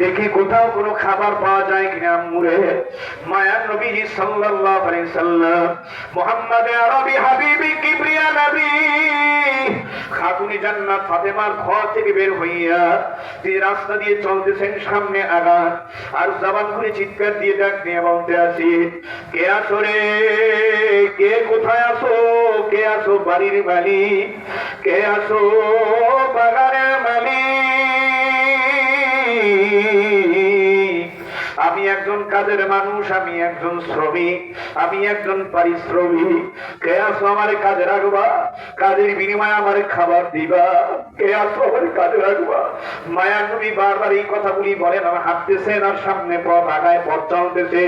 দেখি কোথাও কোনো খাবার পাওয়া যায় কিনা মুরে মায়ার নবীজি সাল্লাল্লাহু আলাইহি সাল্লাম, মুহাম্মদ আরবি হাবিবি কিবরিয়া নবী, খাতুনি জান্নাত ফাতেমার ঘর থেকে বের হইয়া তিনি রাস্তা দিয়ে চলতেছেন সামনে আগান আর জবান খুলে চিৎকার দিয়ে ডাক নিয়ে বলতে আছি কে আসো রে? কে কোথায় আসো কে আসো বাড়ির মালিক? কে আসো বাগানের মালিক? কাজের মানুষ, আমি একজন শ্রমিক, আমি একজন পারিশ্রমিক। আমার কাজে রাখবা? কাজের বিনিময়ে আমার খাবার দিবা। কে আসো আমার কাজে রাখবা? মায়া নবী বারবার এই কথাগুলি বলেন, আমার হাঁটতেছেন আর সামনে পথ আগায় পথ চলতেছে।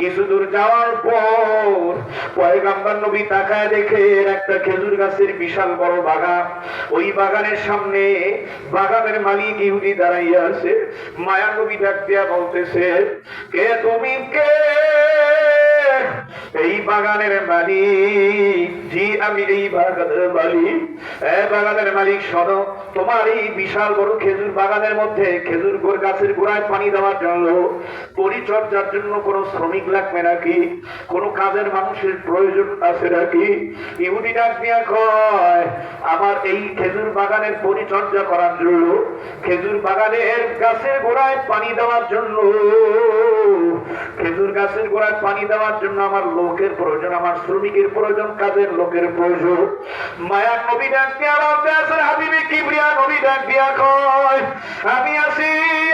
কিছু দূর যাওয়ার পর পয়গাম্বার নবী তাকায় দেখে একটা খেজুর গাছের বিশাল বড় বাগান। ওই বাগানের সামনে বাগানের মালিক ইহুদি দাঁড়াইয়া আছে। মায়া নবী ডাক দিয়া বলতেছে, কে তুমি কে? এই বাগানের মালিক, জি আমি এই বাগানের মালিক। বাগানের মালিক, শোনো, তোমার এই বিশাল বড় খেজুর বাগানের মধ্যে খেজুর গাছের গোড়ায় পানি দেওয়ার জন্য পরিচর্যার জন্য কোনো শ্রমিক লাগবে নাকি? কোনো কাজের মানুষের প্রয়োজন আছে নাকি? ইহুদি ডাক দিয়া কয়, আমার এই খেজুর বাগানের পরিচর্যা করার জন্য, খেজুর বাগানের গাছের গোড়ায় পানি দেওয়ার জন্য গাছের গোড়ায় পানি দেওয়ার জন্য আমার লোকের প্রয়োজন, আমার শ্রমিকের প্রয়োজন, কাজের লোকের প্রয়োজন। মায়ার নবী ডাক দিয়া হাবিবি কিবরিয়া নবী ডাক দিয়া কয়, আমি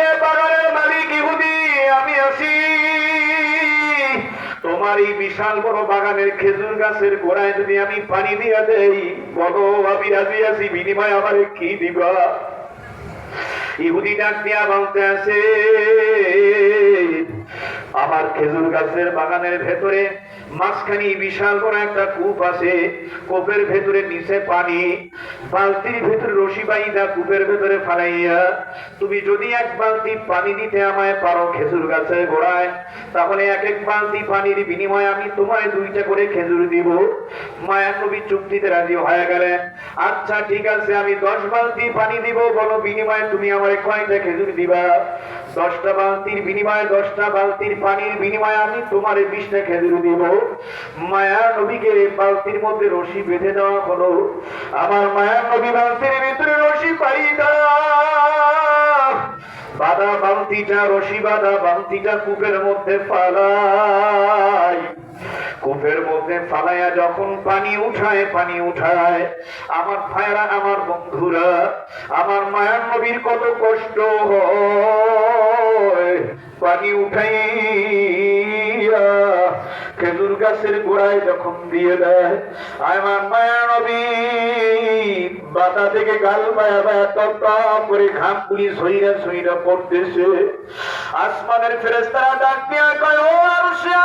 এ বাগানের মালিক ইহুদি, আমি আছি। তোমার এই বিশাল বড় বাগানের খেজুর গাছের গোড়ায় যদি আমি পানি দিয়া দেই, বলো আমি রাজি আছি, বিনিময় আমার কি দিবা? ইহুদি ডাক দিয়া বলতে আছে আমার খেজুর গাছের বাগানের ভেতরে মাঝখানে বিশাল বড় একটা কূপ আছে। কূপের ভেতরে নিচে পানি, বালতির ভেতরে রশি বাইদা কূপের ভেতরে ফালাইয়া তুমি যদি এক বালতি পানি দিতে আমায় পারো খেজুর গাছের গোড়ায়, তাহলে এক এক বালতি পানির বিনিময়ে আমি তোমায় দুইটা করে খেজুর দিব। মায়া নবী চুক্তিতে রাজি হয়ে গেলেন। আচ্ছা ঠিক আছে, আমি দশ বালতি পানি দিব, বলো বিনিময়ে তুমি আমার কয়টা খেজুর দিবা। দশটা বালতির বিনিময়ে, দশটা বালতির পানির বিনিময়ে আমি তোমার বিশটা খেজুর দিব। মায়া নবীকে বালতির মধ্যে রশি বেঁধে দেওয়া হলো। আমার মায়া নবী বালতির ভিতরে রশি পাইদা বাদা বালতিটা, রশি বাদা বালতিটা কূপের মধ্যে ফালাই। কূপের মধ্যে ফালাইয়া যখন পানি উঠায় পানি উঠায়, আমার ভাইরা, আমার বন্ধুরা, আমার মায়ার নবীর কত কষ্ট পানি উঠাইয়া খেজুর গাছের গোড়ায় যখন দিয়ে দেয়, আমার মায়া নবী বাতা থেকে গাল বায়া বায়া টপ করে ঘাম পুলি সইরা সইরা পড়তেছে। আসমানের ফেরেস্তারা ডাক দিয়া কয়, ও আর সে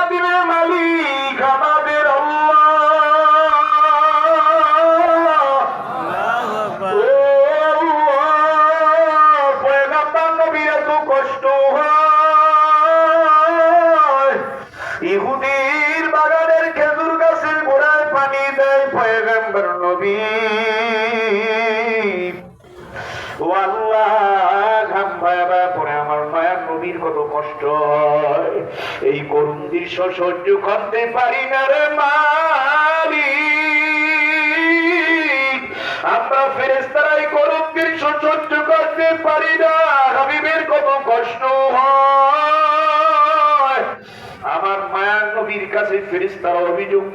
আমার মায়ার নবীর কত কষ্ট এই করুণ দৃশ্য সহ্য করতে পারি না রে মালিক। আমরা ফেরেস্তারাই করুণ দৃশ্য সহ্য করতে পারি না, হাবিবের কত কষ্ট আমার মায়ার নবীর কাছে ফেরেস্তারা অভিযোগ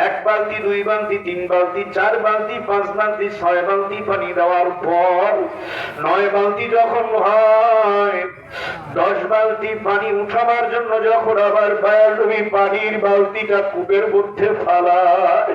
এক বালতি, দুই বালতি, তিন বালতি, চার বালতি, পাঁচ বালতি, ছয় বালতি পানি দেওয়ার পর নয় বালতি যখন হয়, দশ বালতি পানি উঠাবার জন্য যখন আবার পায় নবী পানির বালতিটা কূপের মধ্যে ফালায়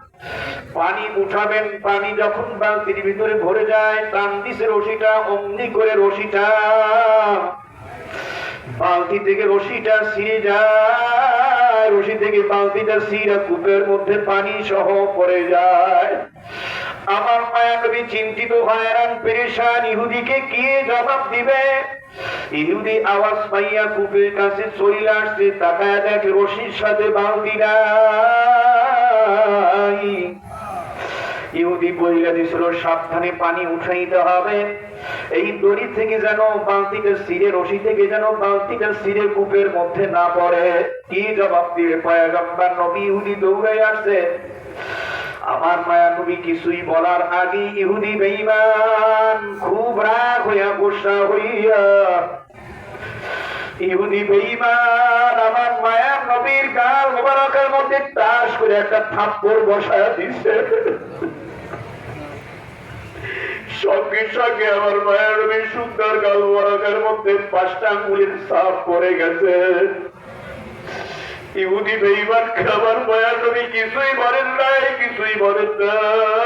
পানি উঠাবেন, পানি যখন বালতির ভিতরে ভরে যায়, টান দিছে রশিটা, অমনি করে রশিটা। বালতি থেকে রশিটা ছিঁড়ে যায়, রশি থেকে বালতিটা সিরা কূপের মধ্যে পানি সহ পড়ে যায়। আমার মায়া নবী চিন্তিত হয়রান, পেরেশান, ইহুদিকে কি জবাব দিবে? ইহুদি আওয়াজ পাইয়া কূপের কাছে চলে আসছে, তাকায় দেখে রশির সাথে বালতি নাই সাবধানে পানি উঠাইতে হবে। এই দড়ি থেকে যেন বালতিটা সিরে রশি থেকে যেন বালতিটা সিরে কূপের মধ্যে না পড়ে। কি জবাব দিবে? পয়গম্বর নবী ইহুদি দৌড়ে আসছে। আমার মায়া নবী কিছুই বলার আগে ইহুদি বেঈমান খুব রাগ হইয়া গোসা হইয়া, ইহুদি বেঈমান আমার মায়া নবীর গাল মোবারকের মধ্যে টাস করে একটা থাপ্পড় বসায় দিছে। সঙ্গে সঙ্গে আমার মায়া নবীর সুন্দর গাল মধ্যে পাঁচটা আঙ্গুলির সাপ পড়ে গেছে। ইহুদি বেঈমান খাবার মায়া নবী কিছুই বলেন নাই, কিছুই বলেন নাই